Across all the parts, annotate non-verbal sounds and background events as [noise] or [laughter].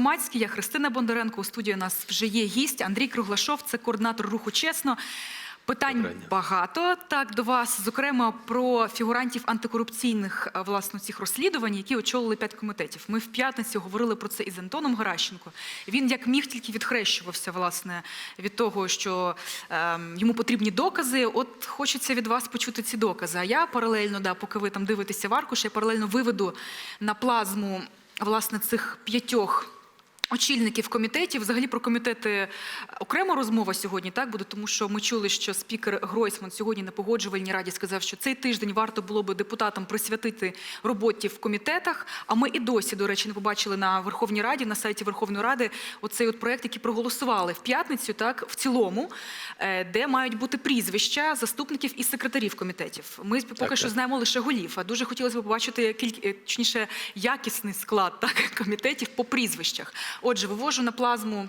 громадський. Я Христина Бондаренко. У студії у нас вже є гість Андрій Круглашов, це координатор руху чесно. Питань багато так до вас, зокрема про фігурантів антикорупційних е, власне цих розслідувань, які очолили п'ять комітетів. Ми в п'ятницю говорили про це із Антоном Геращенко. Він як міг тільки відхрещувався власне від того, що ем, йому потрібні докази. От хочеться від вас почути ці докази. А я паралельно, да, поки ви там дивитеся в аркуш, я паралельно виведу на плазму власне цих п'ятьох. Очільників комітетів, взагалі про комітети окрема розмова сьогодні так буде, тому що ми чули, що спікер Гройсман сьогодні на погоджувальній раді сказав, що цей тиждень варто було би депутатам присвятити роботі в комітетах. А ми і досі, до речі, не побачили на Верховній Раді, на сайті Верховної Ради, оцей от проект, який проголосували в п'ятницю, так в цілому, е, де мають бути прізвища заступників і секретарів комітетів. Ми поки Так, що так. знаємо лише голів. А дуже хотілося б побачити кілька е, точніше якісний склад [laughs] так комітетів по прізвищах. Отже, вивожу на плазму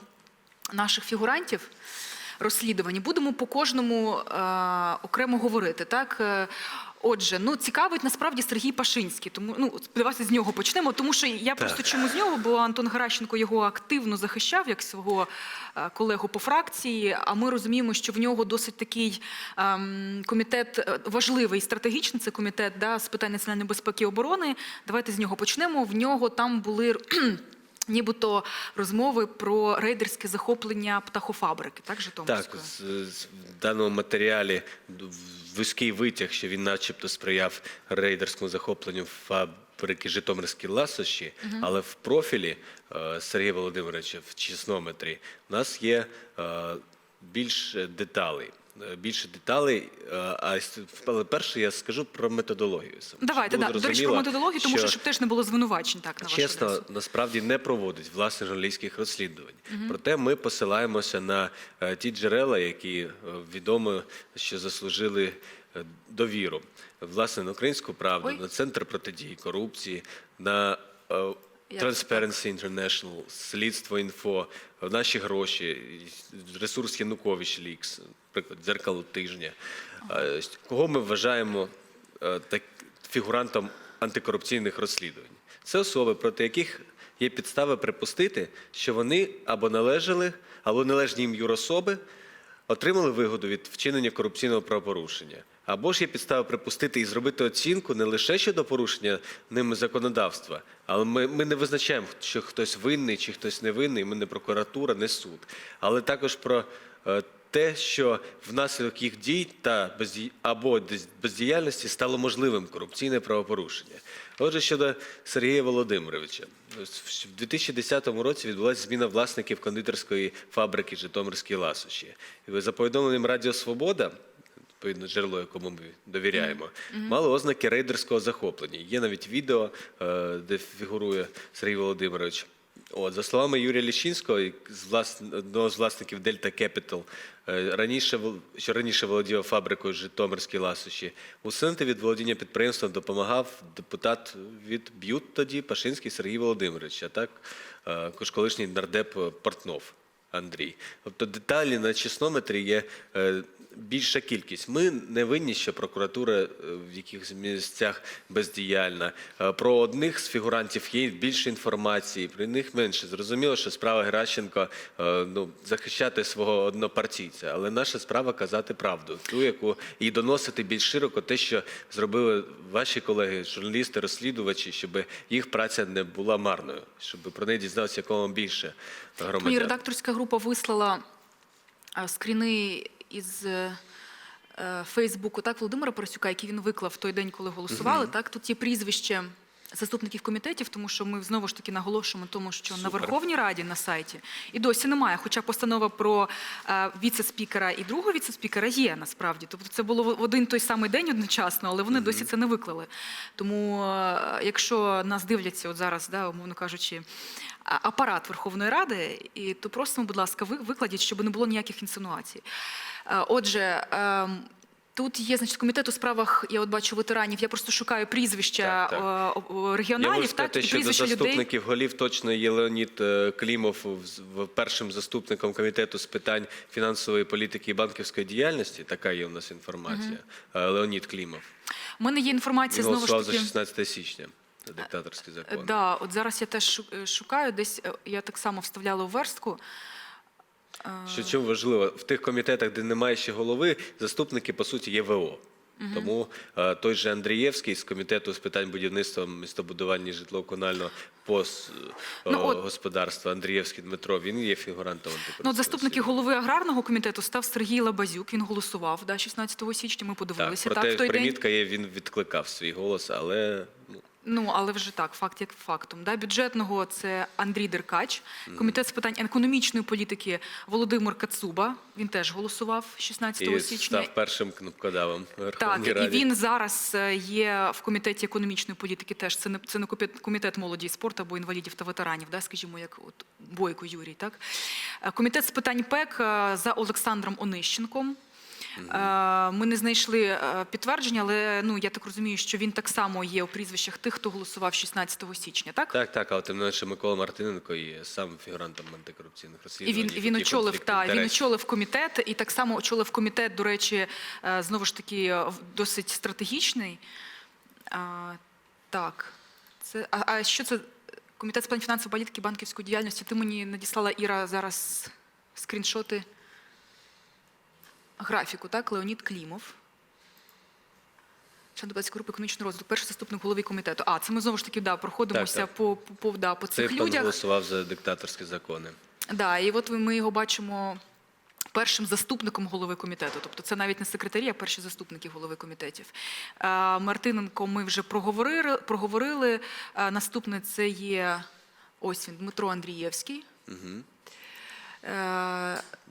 наших фігурантів розслідувані. Будемо по кожному е, окремо говорити. Так. Е, Отже, ну цікавить насправді Сергій Пашинський, тому ну сподіваюся, з нього почнемо. Тому що я просто чому з нього, бо Антон Геращенко його активно захищав як свого е, колегу по фракції. А ми розуміємо, що в нього досить такий ем, комітет е, важливий, стратегічний. Це комітет да, з питань національної безпеки і оборони. Давайте з нього почнемо. В нього там були. Нібито розмови про рейдерське захоплення птахофабрики, так Так, з, з- в даному матеріалі вузький витяг, що він начебто сприяв рейдерському захопленню фабрики Житомирські ласощі, але в профілі е, Сергія Володимировича в чеснометрі у нас є е, більше деталей. Е, Більше деталей, е, а але перше я скажу про методологію. саме, Давайте да. До речі, про методологію, тому що що щоб теж не було звинувачень так на вашу чесно, адресу. насправді не проводить власне журналістських розслідувань. Проте ми посилаємося на е, ті джерела, які відомо, що заслужили довіру. Власне, на українську правду, Ой. на центр протидії корупції, на Transparency International, Слідство інфо, наші гроші, ресурс Янукович Лікс, приклад дзеркало тижня. Кого ми вважаємо е, так, фігурантом антикорупційних розслідувань? Це особи, проти яких є підстави припустити, що вони або належали, або належні їм юрособи отримали вигоду від вчинення корупційного правопорушення. Або ж є підстава припустити і зробити оцінку не лише щодо порушення ними законодавства, але ми, ми не визначаємо, що хтось винний чи хтось не винний, ми не прокуратура, не суд. Але також про е, те, що внаслідок їх дій та безді... або бездіяльності стало можливим корупційне правопорушення. Отже, щодо Сергія Володимировича, в 2010 році відбулася зміна власників кондитерської фабрики Житомирські ласощі. За повідомленням Радіо Свобода, відповідно джерело, якому ми довіряємо, мали ознаки рейдерського захоплення. Є навіть відео, е, де фігурує Сергій Володимирович. От, за словами Юрія Ліщинського, одного з власників Дельта е, раніше, що раніше володів фабрикою Житомирські ласощі, усунути від володіння підприємством допомагав депутат від БЮТ тоді Пашинський Сергій Володимирович, а так е, колишній нардеп Портнов. Андрій. Тобто деталі на чеснометрі є е, більша кількість. Ми не винні, що прокуратура е, в якихось місцях бездіяльна. Е, Про одних з фігурантів є більше інформації, про них менше. Зрозуміло, що справа Геращенко ну, захищати свого однопартійця, але наша справа казати правду, ту, яку і доносити більш широко те, що зробили ваші колеги, журналісти, розслідувачі, щоб їх праця не була марною, щоб про неї дізнався якомога більше Мені громадян. редакторська група вислала е, скріни із е, е, Фейсбуку так Володимира Парасюка, який він виклав в той день, коли голосували. Так тут є прізвище. Заступників комітетів, тому що ми знову ж таки наголошуємо тому, що на Верховній Раді на сайті і досі немає. Хоча постанова про е, віце-спікера і другого віце-спікера є насправді. Тобто це було в один той самий день одночасно, але вони досі це не виклали. Тому, е, якщо нас дивляться от зараз, да, умовно кажучи, апарат Верховної Ради, і то просимо, будь ласка, ви викладіть, щоб не було ніяких інсинуацій. Е, Отже. Тут є значить комітет у справах. Я от бачу ветеранів. Я просто шукаю прізвища Так, так. е, о, Я регіоналів, можу так сказати, і що до прізвища людей. заступників голів точно є Леонід е, Клімов першим заступником комітету з питань фінансової політики і банківської діяльності. Така є у нас інформація. Е, Леонід Клімов. У мене є інформація знову ж голосував за таки. 16 січня. за диктаторські Е. Да, от зараз я теж шукаю, десь я так само вставляла у верстку. Що чим важливо, в тих комітетах, де немає ще голови, заступники по суті є ВО. Тому е, той же Андрієвський з комітету з питань будівництва, містобудування житлово-комунального пос Ну, е, от- господарства Андрієвський Дмитро. Він є фігурантом Ну, заступники голови аграрного комітету став Сергій Лабазюк. Він голосував да, 16 січня. Ми подивилися так, проте в той день. примітка є, він відкликав свій голос, але ну, Ну, але вже так, факт як фактом. Да? Бюджетного це Андрій Деркач, комітет з питань економічної політики Володимир Кацуба. Він теж голосував 16 і січня. став першим кнопкодавом Так, Верховній і він зараз е, є в комітеті економічної політики. Теж це не це не комітет- комітет молоді і спорту або інвалідів та ветеранів, да, скажімо, як от Бойко Юрій. Так Е, комітет з питань ПЕК е, за Олександром Онищенком. Е, Ми не знайшли е, підтвердження, але ну я так розумію, що він так само є у прізвищах тих, хто голосував 16 січня. Так, Так, так, але тим не менше Микола Мартиненко є сам фігурантом антикорупційних і розслідувань. він він очолив та він очолив комітет, і так само очолив комітет. До речі, е, знову ж таки досить стратегічний. А, так, це а, а що це комітет з питань фінансової політики, банківської діяльності? Ти мені надіслала Іра зараз скріншоти графіку, так? Леонід Клімов. Член депутатської групи економічного розвитку, перший заступник голови комітету. А, це ми знову ж таки да, проходимося Так, так. по, по, по, да, по Цей цих пан людях. голосував за диктаторські закони. Да, і от ми його бачимо першим заступником голови комітету. Тобто це навіть не секретарі, а перші заступники голови комітетів. Мартиненко ми вже проговорили. проговорили. Е, Наступний це є ось він, Дмитро Андрієвський. Е,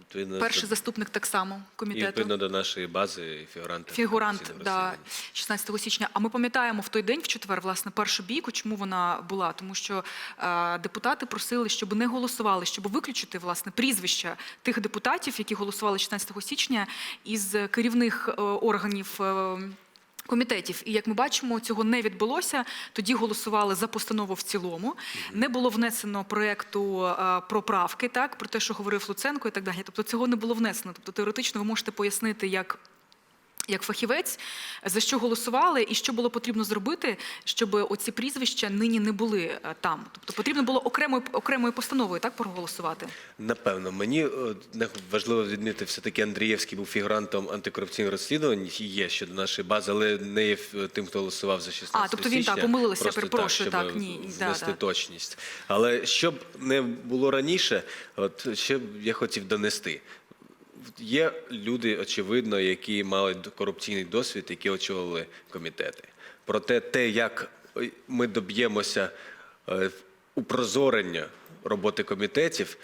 Відповідно, Перший заступник так само і комітету. відповідно до нашої бази фігуранти. Фігурант да, 16 січня. А ми пам'ятаємо в той день, в четвер, власне, першу бійку. Чому вона була? Тому що е, депутати просили, щоб не голосували, щоб виключити власне прізвища тих депутатів, які голосували 16 січня, із керівних е, органів. е, Комітетів, і як ми бачимо, цього не відбулося. Тоді голосували за постанову в цілому. Не було внесено проекту е, про правки, так про те, що говорив Луценко, і так далі. Тобто цього не було внесено. Тобто теоретично ви можете пояснити, як як фахівець, за що голосували і що було потрібно зробити, щоб оці прізвища нині не були е, там. Тобто потрібно було окремою окремою постановою так проголосувати. Напевно, мені е, важливо відмітити, все-таки Андрієвський був фігурантом антикорупційних розслідувань і є щодо нашої бази, але не є е, тим, хто голосував за 16 А, тобто він, так, січня. помилився, Просто перепрошую, щоб так, ні, внести да. точність. Але щоб не було раніше, от ще б я хотів донести. Є люди, очевидно, які мали корупційний досвід, які очолили комітети. Проте те, як е, ми доб'ємося е, упрозорення роботи комітетів,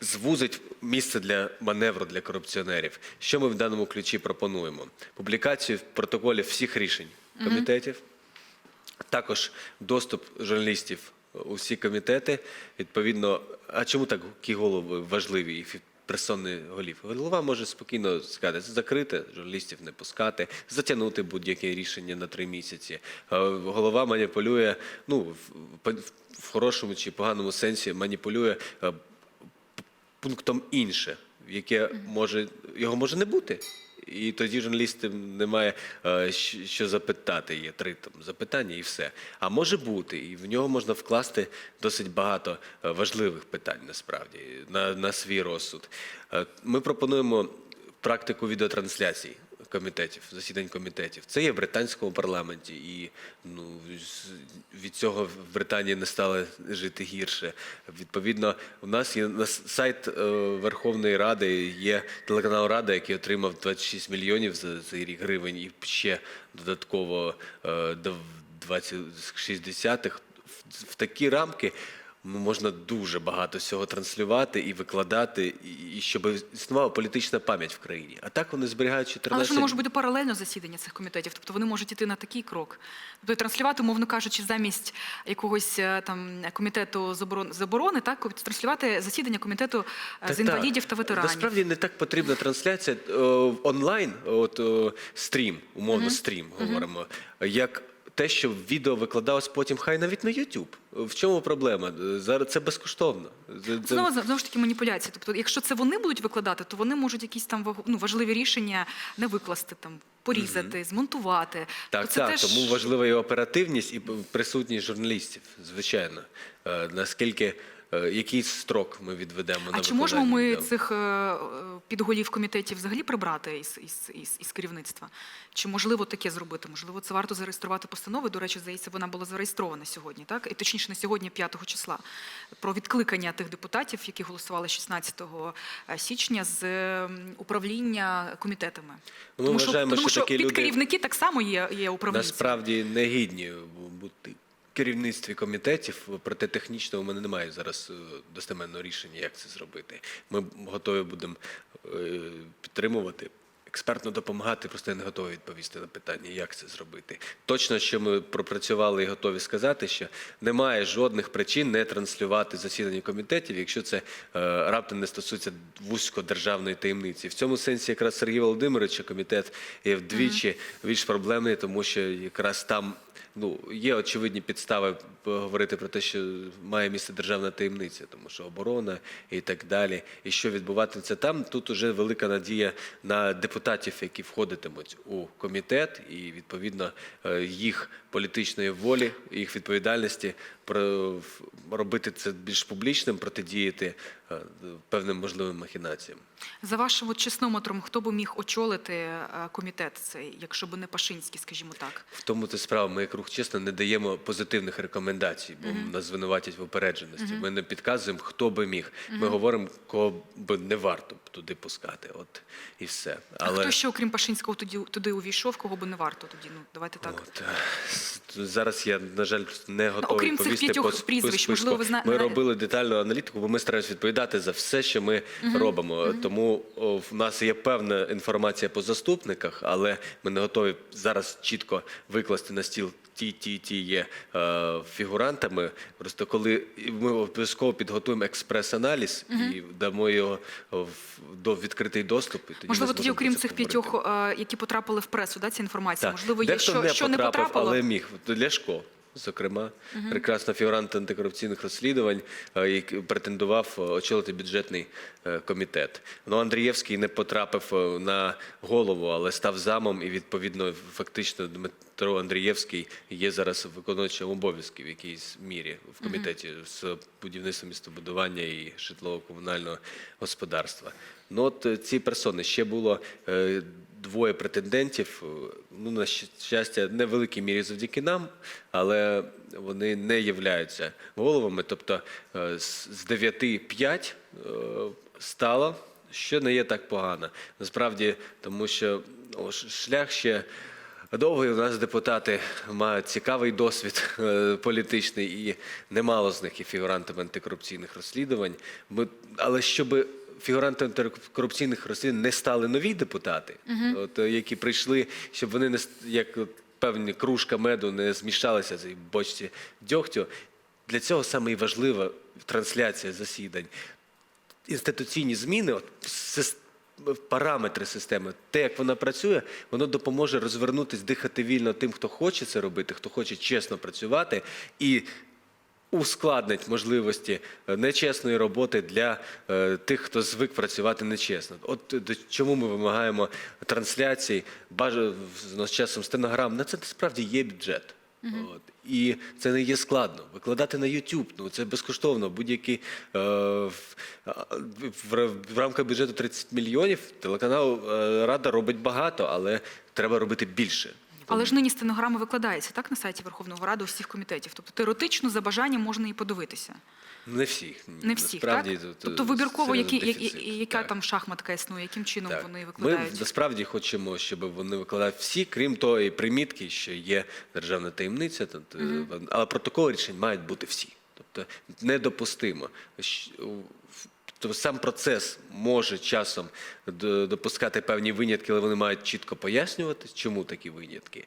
звузить місце для маневру для корупціонерів. Що ми в даному ключі пропонуємо? Публікацію протоколів всіх рішень комітетів, також доступ журналістів у всі комітети. Відповідно, а чому так ті голови важливі персони голів? Голова може спокійно сказати, закрити, журналістів не пускати, затягнути будь-яке рішення на три місяці. Е, Голова маніпулює, ну в, хорошому чи поганому сенсі маніпулює е, пунктом інше, яке може його може не бути. І тоді журналістам немає е, що запитати. Є три там запитання і все. А може бути, і в нього можна вкласти досить багато е, важливих питань насправді на, на свій розсуд. Е, Ми пропонуємо практику відеотрансляцій комітетів, засідань комітетів. Це є в британському парламенті, і ну від цього в Британії не стало жити гірше. Відповідно, у нас є на сайт е, Верховної Ради, є телеканал Рада, який отримав 26 мільйонів за цей рік гривень, і ще додатково е, до 20 60-х. В- такі рамки можна дуже багато всього транслювати і викладати, і, щоб існувала політична пам'ять в країні. А так вони зберігають 14... Але ж може бути паралельно засідання цих комітетів. Тобто вони можуть іти на такий крок. Тобто транслювати, мовно кажучи, замість якогось е, там комітету заборон заборони, так транслювати засідання комітету е, з інвалідів так. та ветеранів. Насправді не так потрібна трансляція е, онлайн, от стрім, умовно стрім говоримо, як те, що відео викладалось потім, хай навіть на YouTube. В чому проблема? Зараз це безкоштовно. Знову знову ж таки маніпуляції. Тобто, якщо це вони будуть викладати, то вони можуть якісь там ну, важливі рішення не викласти, там порізати, змонтувати. Так, То це так, теж... тому важлива і оперативність, і присутність журналістів, звичайно. Е, Наскільки який строк ми відведемо на А чи можемо ми цих е, е, підголів комітетів взагалі прибрати із, із, із, із керівництва? Чи можливо таке зробити? Можливо, це варто зареєструвати постанови. До речі, здається, вона була зареєстрована сьогодні, так? І точніше, не сьогодні, 5 числа, про відкликання тих депутатів, які голосували 16 січня з управління комітетами. Ми тому вважаємо, що, тому що такі люди- підкерівники так само є, є управлінці. Насправді не гідні бути керівництві комітетів, проте технічно у мене немає зараз е, достеменного рішення, як це зробити. Ми готові будемо е, підтримувати. Експертно допомагати, просто я не готовий відповісти на питання, як це зробити. Точно, що ми пропрацювали і готові сказати, що немає жодних причин не транслювати засідання комітетів, якщо це е, раптом не стосується вузькодержавної таємниці. В цьому сенсі якраз Сергій Володимирович комітет є вдвічі більш проблемний, тому що якраз там ну є очевидні підстави говорити про те, що має місце державна таємниця, тому що оборона і так далі. І що відбуватиметься там, тут уже велика надія на депутатів, які входитимуть у комітет, і відповідно е, їх політичної волі, їх відповідальності про робити це більш публічним, протидіяти певним можливим махінаціям. За вашим от чеснометром, хто би міг очолити е, комітет цей, якщо б не Пашинський, скажімо так? В тому то справа. Ми як рух чесно не даємо позитивних рекомендацій, бо нас звинуватять в опередженості. Ми не підказуємо, хто би міг. Ми говоримо, кого би не варто туди пускати. От і все. А хто ще, окрім Пашинського, туди, туди увійшов, кого би не варто тоді? Ну, давайте так. От, е, зараз я, на жаль, не готовий окрім цих п'ятьох прізвищ, можливо, ви зна- Ми робили детальну аналітику, бо ми стараємося відповідати за все, що ми робимо. Тому о, в нас є певна інформація по заступниках, але ми не готові зараз чітко викласти на стіл. Ті, ті, ті є е, фігурантами. Просто коли ми обов'язково підготуємо експрес-аналіз і дамо його в, до відкритий доступ. І тоді Можливо, тоді, окрім цих поговорити. п'ятьох, е, які потрапили в пресу, да, ця інформація, Так. можливо, є Дехто що, не що не потрапив, потрапило. але міг. Ляшко, зокрема, прекрасна фігурант антикорупційних розслідувань, е, який претендував е, очолити бюджетний е, комітет. Ну, Андрієвський не потрапив на голову, але став замом, і відповідно фактично Дмитро Андрієвський є зараз виконуючим обов'язків в якійсь мірі в комітеті з будівництва містобудування і житлово-комунального господарства. Ну от ці персони ще було. Двоє претендентів. е, Ну, на щастя, не в великій мірі завдяки нам, але вони не являються головами. Тобто е, з з дев'яти п'ять е, стало, що не є так погано. Насправді, тому що шлях ще. Довгий у нас депутати мають цікавий досвід політичний, і немало з них є фігурантами антикорупційних розслідувань. Ми, але щоб фігурантами антикорупційних розслідувань не стали нові депутати, от, е, які прийшли, щоб вони не як от, певні кружка меду не змішалися в цій бочці дьогтю. Для цього саме і важлива трансляція засідань інституційні зміни, от, параметри системи, те, як вона працює, воно допоможе розвернутись, дихати вільно тим, хто хоче це робити, хто хоче чесно працювати і ускладнить можливості е, нечесної роботи для е, тих, хто звик працювати нечесно. От чому ми вимагаємо трансляцій, бажано з часом стенограм. На це насправді є бюджет. От. І це не є складно. Викладати на YouTube, ну це безкоштовно. Будь-який е, в, в, в рамках бюджету 30 мільйонів телеканал е, Рада робить багато, але треба робити більше. Але ж нині стенограма викладається так на сайті Верховної Ради усіх комітетів. Тобто теоретично за бажанням можна і подивитися. Не всіх. ні. Не всіх, Насправді, так? тут, Тобто вибірково, які, дефіцит. яка Так. там шахматка існує, яким чином Так. вони Ми викладають. насправді хочемо, щоб вони викладали всі, крім тої примітки, що є державна таємниця, тобто, е, але протоколи рішень мають бути всі. Тобто недопустимо. Тобто сам процес може часом допускати певні винятки, але вони мають чітко пояснювати, чому такі винятки.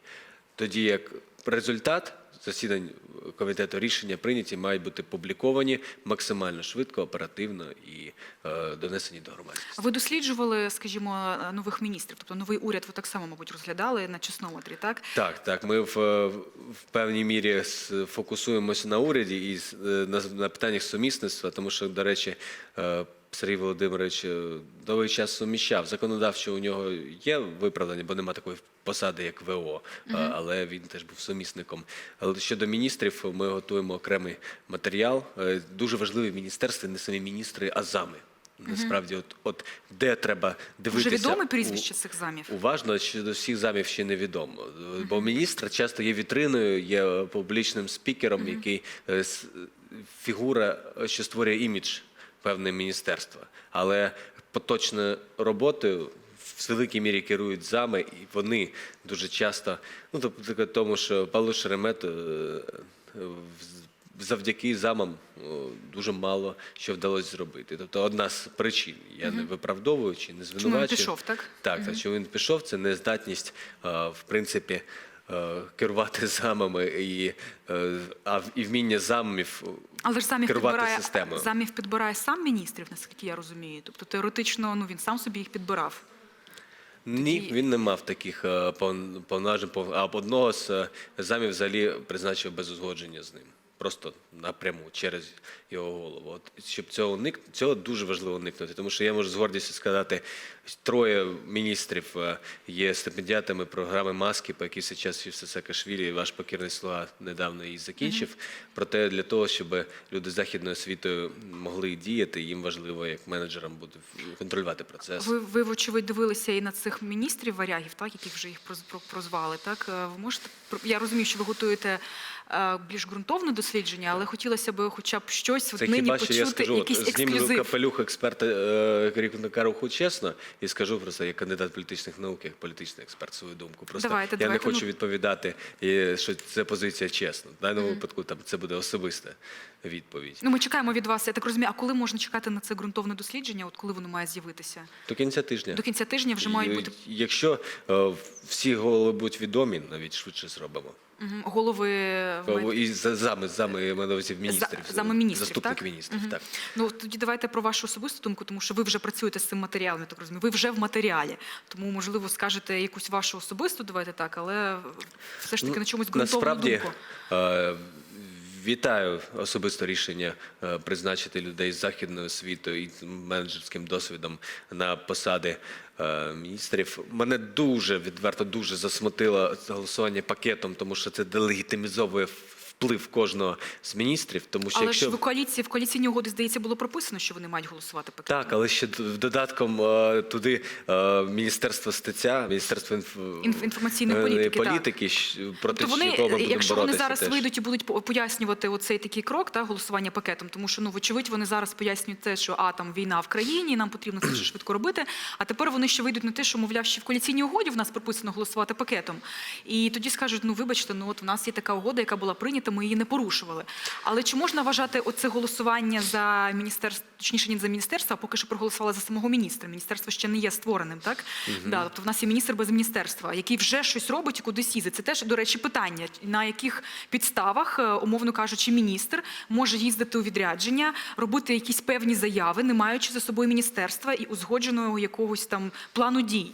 Тоді як результат засідань комітету рішення прийняті, мають бути публіковані максимально швидко, оперативно і е, донесені до громадськості. Ви досліджували, скажімо, нових міністрів, тобто новий уряд ви так само, мабуть, розглядали на чеснометрі, так? Так, так. Ми в, е, в певній мірі фокусуємося на уряді і е, на, на питаннях сумісництва, тому що, до речі, е, Сергій Володимирович е, довгий час суміщав. Законодавчо у нього є виправдання, бо нема такої посади, як ВО, е, але він теж був сумісником. Але щодо міністрів, ми готуємо окремий матеріал. Е, Дуже важливі міністерства, не самі міністри, а зами. Насправді, от, от де треба дивитися Вже відоме прізвище цих замів? Уважно, що до всіх замів ще невідомо. Бо міністр часто є вітриною, є публічним спікером, який фігура, що створює імідж певне міністерства. Але поточною роботою в великій мірі керують зами, і вони дуже часто, ну тобто тому, що Павло Шеремет е, е, завдяки замам дуже мало що вдалося зробити. Тобто одна з причин, я не виправдовую чи не звинувачую. пішов, так? Так, так, що він пішов, це нездатність, е, в принципі, е, керувати [laughs] замами і, е, а і вміння замів Але ж замів керувати підбирає, системою. замів підбирає сам міністрів, наскільки я розумію. Тобто теоретично ну, він сам собі їх підбирав. Ні, Тоді- він не мав таких е, пов- повноважень, а одного з е, замів взагалі призначив без узгодження з ним. Просто напряму через його голову. От щоб цього уник... цього дуже важливо уникнути, тому що я можу з гордістю сказати, троє міністрів е, є стипендіатами програми маски, по якій зараз Юсиф Саакашвілі, ваш покірний слуга недавно її закінчив. Проте для того, щоб люди з західною освітою могли діяти, їм важливо як менеджерам буде контролювати процес. Ви, ви вочевидь, дивилися і на цих міністрів варягів, так, яких вже їх проз- прозвали. Так? Е, Ви можете, я розумію, що ви готуєте більш ґрунтовне дослідження, але хотілося б хоча б щось от Це нині почути, я скажу, якийсь от, знімлю ексклюзив. капелюх експерта е, керівника руху чесно і скажу просто як кандидат політичних наук, як політичний експерт свою думку. Просто Давайте, я давайте, не хочу ну. відповідати, що це позиція чесна. В даному випадку там це буде особиста відповідь. Ну, ми чекаємо від вас, я так розумію, а коли можна чекати на це ґрунтовне дослідження, от коли воно має з'явитися? До кінця тижня. До кінця тижня вже мають бути Якщо е, всі голови будуть відомі, навіть швидше зробимо. голови Е, І зами, зами увазі міністрів. За- зами міністрів, заступник так? міністрів. Мгм. Так. Ну тоді давайте про вашу особисту думку, тому що ви вже працюєте з цим матеріалом, я так розумію. Ви вже в матеріалі. Тому, можливо, скажете якусь вашу особисту, давайте так, але все ж таки на чомусь ґрунтовну Ну, Насправді думку. е, вітаю особисто рішення е, призначити людей з західного світу і менеджерським досвідом на посади е, міністрів. Мене дуже відверто дуже засмутило голосування пакетом, тому що це делегітимізовує вплив кожного з міністрів. Тому що Але якщо ж в коаліції в коаліційній угоді здається було прописано, що вони мають голосувати пакетом. так, але ще додатком е, туди е, міністерство стеця, міністерство інф... Інф- інформаційної е, політики, так. проти Тобто вони, якщо вони зараз теж. вийдуть і будуть по- пояснювати оцей такий крок, та голосування пакетом, тому що ну вочевидь вони зараз пояснюють те, що а там війна в країні, нам потрібно це [clears throat] швидко робити. А тепер вони ще вийдуть на те, що мовляв, ще в коаліційній угоді в нас прописано голосувати пакетом. І тоді скажуть: ну вибачте, ну от в нас є така угода, яка була прийнята, ми її не порушували. Але чи можна вважати оце голосування за міністерство, точніше не за міністерство, а поки що проголосували за самого міністра? Міністерство ще не є створеним, так? Да, тобто в нас є міністр без міністерства, який вже щось робить і кудись їздить. Це теж, до речі, питання, на яких підставах, е, умовно кажучи, міністр може їздити у відрядження, робити якісь певні заяви, не маючи за собою міністерства і узгодженого якогось там плану дій.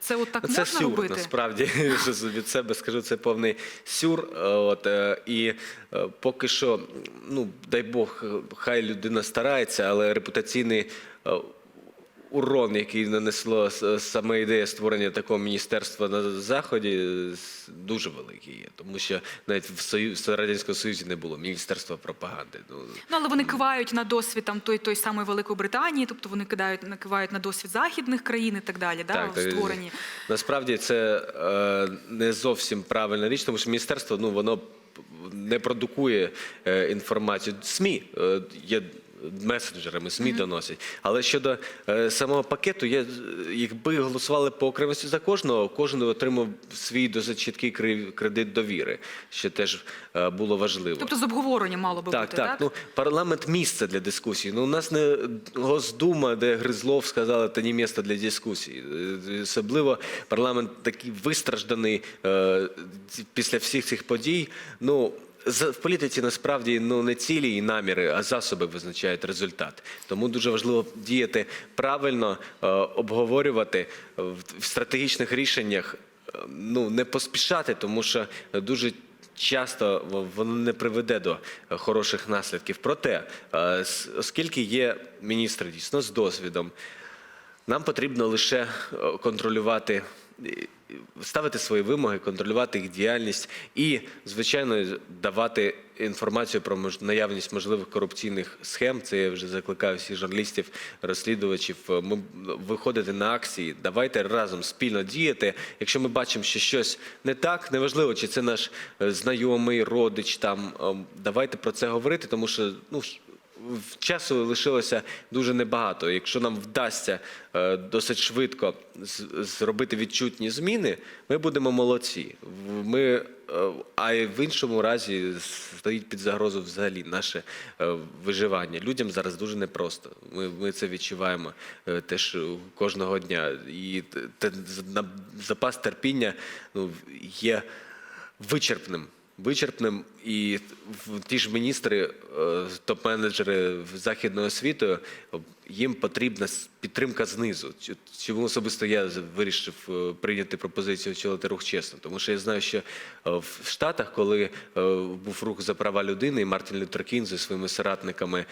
Це от так Це можна сюр, робити? насправді [laughs] що від себе скажу, це повний сюр. Е, От е, і е, поки що, ну дай Бог, хай людина старається, але репутаційний. Урон, який нанесло саме ідея створення такого міністерства на заході, дуже великий є, тому що навіть в Союз радянського союзі не було міністерства пропаганди. Ну Ну, але вони кивають на досвід там той, той самої Великої Британії, тобто вони кидають, накивають на досвід західних країн і так далі, да, так, створенні. Насправді це е, не зовсім правильна річ, тому що міністерство ну воно не продукує е, інформацію. СМІ е, є месенджерами, СМІ доносять. Але щодо е, самого пакету, я, якби голосували по окремості за кожного, кожен отримав свій досить чіткий кри- кредит довіри, що теж е, було важливо. Тобто з обговорення мало би Так, бути, так. Ну, парламент місце для дисkusії. Ну, у нас не Госдума, де Гризлов сказали, це не місце для дискусії. Е, Особливо парламент такий вистражданий е, після всіх цих подій. Ну, в політиці насправді ну не цілі і наміри, а засоби визначають результат. Тому дуже важливо діяти правильно, е, обговорювати е, в стратегічних рішеннях. е, Ну не поспішати, тому що дуже часто воно не приведе до хороших наслідків. Проте, оскільки є міністри дійсно з досвідом, нам потрібно лише контролювати, ставити свої вимоги, контролювати їх діяльність і, звичайно, давати інформацію про наявність можливих корупційних схем. Це я вже закликаю всіх журналістів, розслідувачів. е, Ми виходити на акції. Давайте разом спільно діяти. Якщо ми бачимо, що щось не так, неважливо, чи це наш е, знайомий, родич там. е, Давайте про це говорити, тому що ну. Часу лишилося дуже небагато. Якщо нам вдасться е, досить швидко зробити відчутні зміни, ми будемо молодці. Ми, е, а в іншому разі стоїть під загрозу взагалі наше е, виживання. Людям зараз дуже непросто. Ми, ми це відчуваємо теж кожного дня. І те- запас терпіння ну, є вичерпним. Вичерпним і ті ж міністри, е, топ-менеджери освітою, е, їм потрібна підтримка знизу. Чому особисто я вирішив е, прийняти пропозицію очолити рух чесно? Тому що я знаю, що е, в Штатах, коли був рух за права людини, і Мартін Лютер Кінг зі своїми соратниками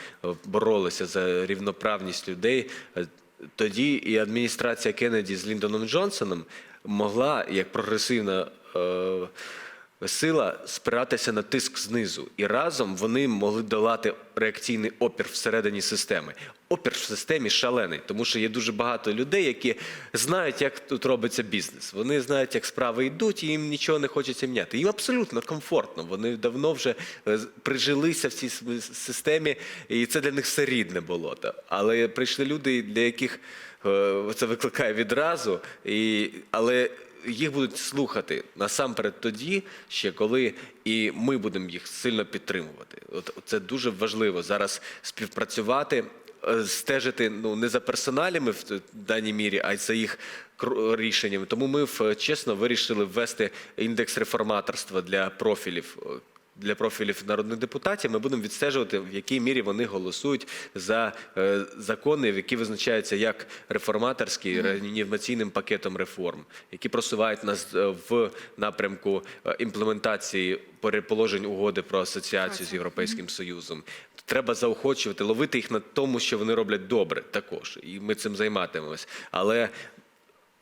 боролися за рівноправність людей. Тоді і адміністрація Кеннеді з Ліндоном Джонсоном могла, як прогресивна сила, спиратися на тиск знизу. І разом вони могли долати реакційний опір всередині системи. Опір в системі шалений, тому що є дуже багато людей, які знають, як тут робиться бізнес. Вони знають, як справи йдуть, і їм нічого не хочеться міняти. Їм абсолютно комфортно. Вони давно вже е, прижилися в цій системі, і це для них все рідне болото. Але прийшли люди, для яких е, це викликає відразу, і, але їх будуть слухати насамперед тоді, ще коли і ми будемо їх сильно підтримувати. От це дуже важливо зараз співпрацювати. е, Стежити ну не за персоналями в даній мірі, а й за їх рішеннями. Тому ми чесно вирішили ввести індекс реформаторства для профілів. Для профілів народних депутатів ми будемо відстежувати, в якій мірі вони голосують за е, закони, які визначаються як реформаторські реанімаційним пакетом реформ, які просувають нас е, в напрямку е, імплементації переположень угоди про асоціацію з Європейським Союзом. Треба заохочувати, ловити їх на тому, що вони роблять добре, також, і ми цим займатимемось. Але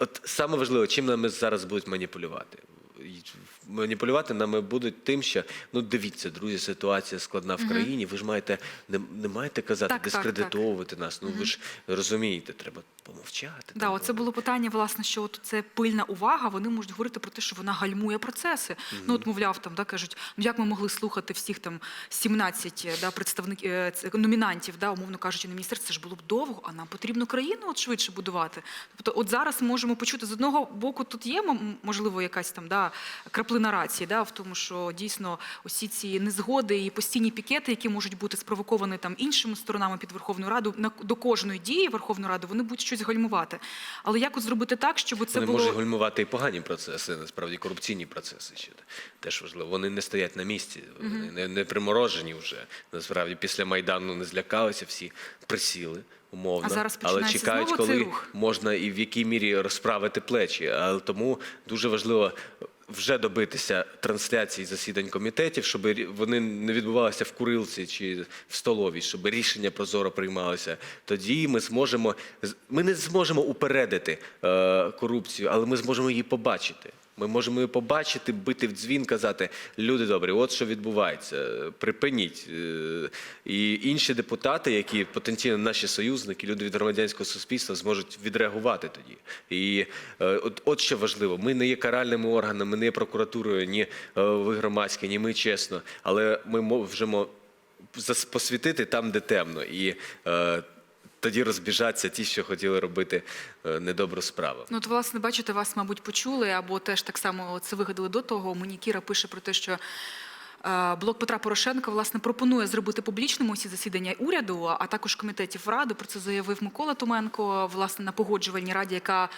От саме важливо, чим нами зараз будуть маніпулювати. Маніпулювати нами будуть тим, що ну дивіться, друзі, ситуація складна в країні. Ви ж маєте не, не маєте казати, Так, так, дискредитовувати нас. Ну ви ж розумієте, треба помовчати. Да, там, оце було питання, власне, що от це пильна увага. Вони можуть говорити про те, що вона гальмує процеси. Ну от мовляв, там да кажуть, ну як ми могли слухати всіх там 17 да, представників е, номінантів, да, умовно кажучи, на міністерство, це ж було б довго, а нам потрібно країну от швидше будувати. Тобто, от зараз можемо почути з одного боку, тут є можливо якась там да краплина рації, да, в тому, що дійсно усі ці незгоди і постійні пікети, які можуть бути спровоковані там іншими сторонами під Верховну Раду, на до кожної дії Верховної Ради вони будуть щось гальмувати. Але як от зробити так, щоб це Вони було можуть гальмувати і погані процеси, насправді корупційні процеси ще теж важливо. Вони не стоять на місці, вони не, не приморожені вже. Насправді після Майдану не злякалися, всі присіли. Умовно, А зараз але чекають, коли рух. можна і в якій мірі розправити плечі. Але тому дуже важливо вже добитися трансляції засідань комітетів, щоб вони не відбувалися в курилці чи в столовій, щоб рішення прозоро приймалися. Тоді ми зможемо ми не зможемо упередити е, корупцію, але ми зможемо її побачити. Ми можемо її побачити, бити в дзвін, казати, люди добрі, от що відбувається, припиніть. Е, І інші депутати, які потенційно наші союзники, люди від громадянського суспільства, зможуть відреагувати тоді. І е, от, от що важливо, ми не є каральними органами, ми не є прокуратурою, ні е, ви громадські, ні ми чесно, але ми можемо посвітити там, де темно, і тоді розбіжаться ті, що хотіли робити е, недобру справу. Ну, от, власне, бачите, вас, мабуть, почули, або теж так само це вигадали до того. Монікіра пише про те, що е, блок Петра Порошенка власне пропонує зробити публічними усі засідання уряду, а також комітетів ради. Про це заявив Микола Томенко, власне, на погоджувальній раді, яка.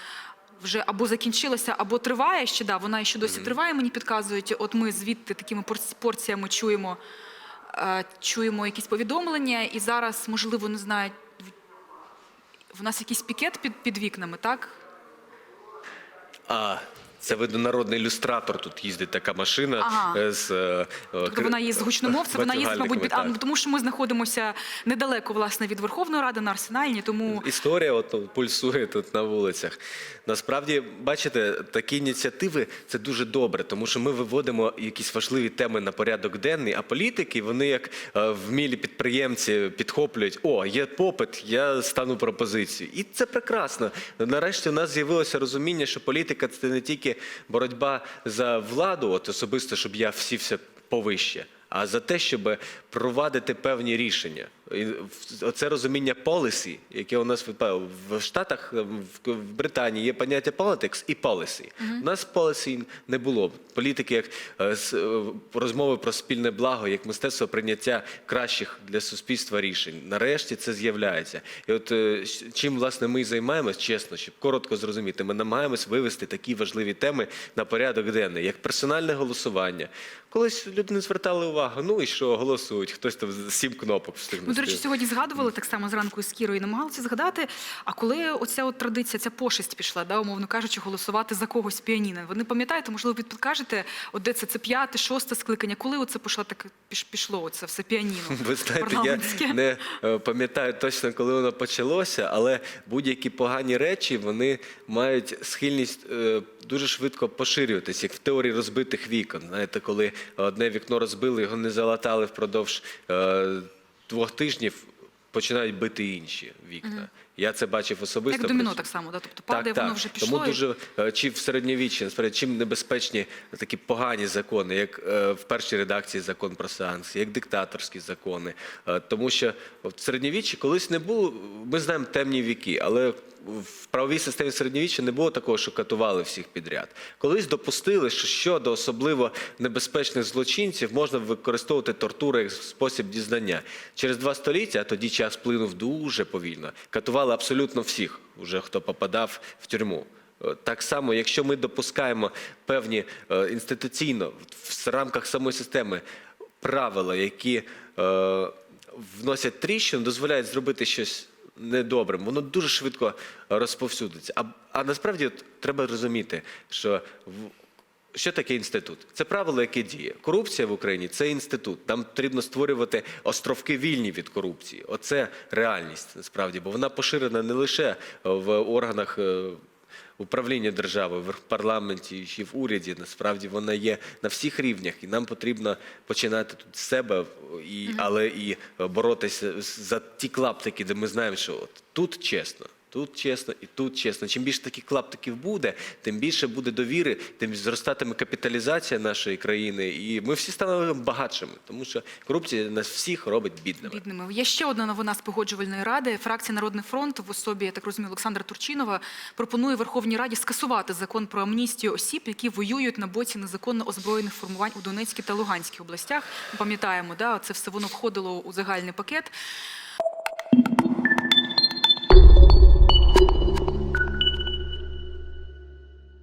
Вже або закінчилася, або триває ще. Да, вона ще досі триває. Мені підказують. От ми звідти такими порц- порціями чуємо, е, чуємо якісь повідомлення, і зараз, можливо, не знаю, в нас якийсь пікет під, під вікнами, так? А це видно народний ілюстратор. Тут їздить така машина Ага. е, з е, Тобто вона є з гучномовця, вона їздить, мабуть, під а, тому що ми знаходимося недалеко власне від Верховної Ради на Арсенальній, тому Історія от, пульсує тут на вулицях. Насправді, бачите, такі ініціативи це дуже добре, тому що ми виводимо якісь важливі теми на порядок денний, а політики вони як е, вмілі підприємці підхоплюють: о, є попит, я стану пропозицію. І це прекрасно. Нарешті у нас з'явилося розуміння, що політика це не тільки боротьба за владу, от особисто, щоб я всівся повище. А за те, щоб провадити певні рішення, це розуміння policy, яке у нас випало в Штатах, в Британії є поняття politics і policy. У нас policy не було. Політики як е, е, розмови про спільне благо, як мистецтво прийняття кращих для суспільства рішень. Нарешті це з'являється. І от е, чим власне ми і займаємось, чесно, щоб коротко зрозуміти, ми намагаємось вивести такі важливі теми на порядок денний, як персональне голосування. Колись люди не звертали увагу. Ну і що голосують? Хтось там сім кнопок встигне. Ми, до речі, сьогодні згадували так само зранку із Кірою, намагалися згадати. А коли оця от традиція, ця пошесть пішла, да, умовно кажучи, голосувати за когось піаніно. Ви не пам'ятаєте, можливо, підкажете, от де це, це п'яте, шосте скликання, коли оце пішло так піш- пішло оце все піаніно? [laughs] Ви знаєте, я не е, пам'ятаю точно, коли воно почалося, але будь-які погані речі вони мають схильність е, дуже швидко поширюватись, як в теорії розбитих вікон. Знаєте, коли одне вікно розбили, його не залатали впродовж е, двох тижнів, починають бити інші вікна. Я це бачив особисто. Як доміно так само, да? тобто падає, воно вже пішло. Тому дуже е, чи в середньовіччі, насправді, чим небезпечні такі погані закони, як е, в першій редакції закон про санкції, як диктаторські закони. Е, Тому що в середньовіччі колись не було, ми знаємо темні віки, але в правовій системі середньовіччя не було такого, що катували всіх підряд. Колись допустили, що щодо особливо небезпечних злочинців можна використовувати тортури як спосіб дізнання. Через два століття, а тоді час плинув дуже повільно, катували абсолютно всіх, уже хто попадав в тюрму. Е, Так само, якщо ми допускаємо певні е, інституційно в рамках самої системи правила, які е, вносять тріщину, дозволяють зробити щось недобрим, воно дуже швидко розповсюдиться. А, а насправді треба розуміти, що в, що таке інститут? Це правило, яке діє. Корупція в Україні це інститут. Там потрібно створювати островки вільні від корупції. Оце реальність насправді, бо вона поширена не лише в органах. Управління держави в парламенті чи в уряді насправді вона є на всіх рівнях, і нам потрібно починати тут з себе, і, але і боротися за ті клаптики, де ми знаємо, що от тут чесно. Тут чесно і тут чесно. Чим більше таких клаптиків буде, тим більше буде довіри, тим зростатиме капіталізація нашої країни, і ми всі станемо багатшими, тому що корупція нас всіх робить бідними. Бідними. Є ще одна новина з погоджувальної ради. Фракція Народний фронт в особі, я так розумію, Олександра Турчинова пропонує Верховній Раді скасувати закон про амністію осіб, які воюють на боці незаконно озброєних формувань у Донецькій та Луганській областях. Ми Пам'ятаємо, да, це все воно входило у загальний пакет.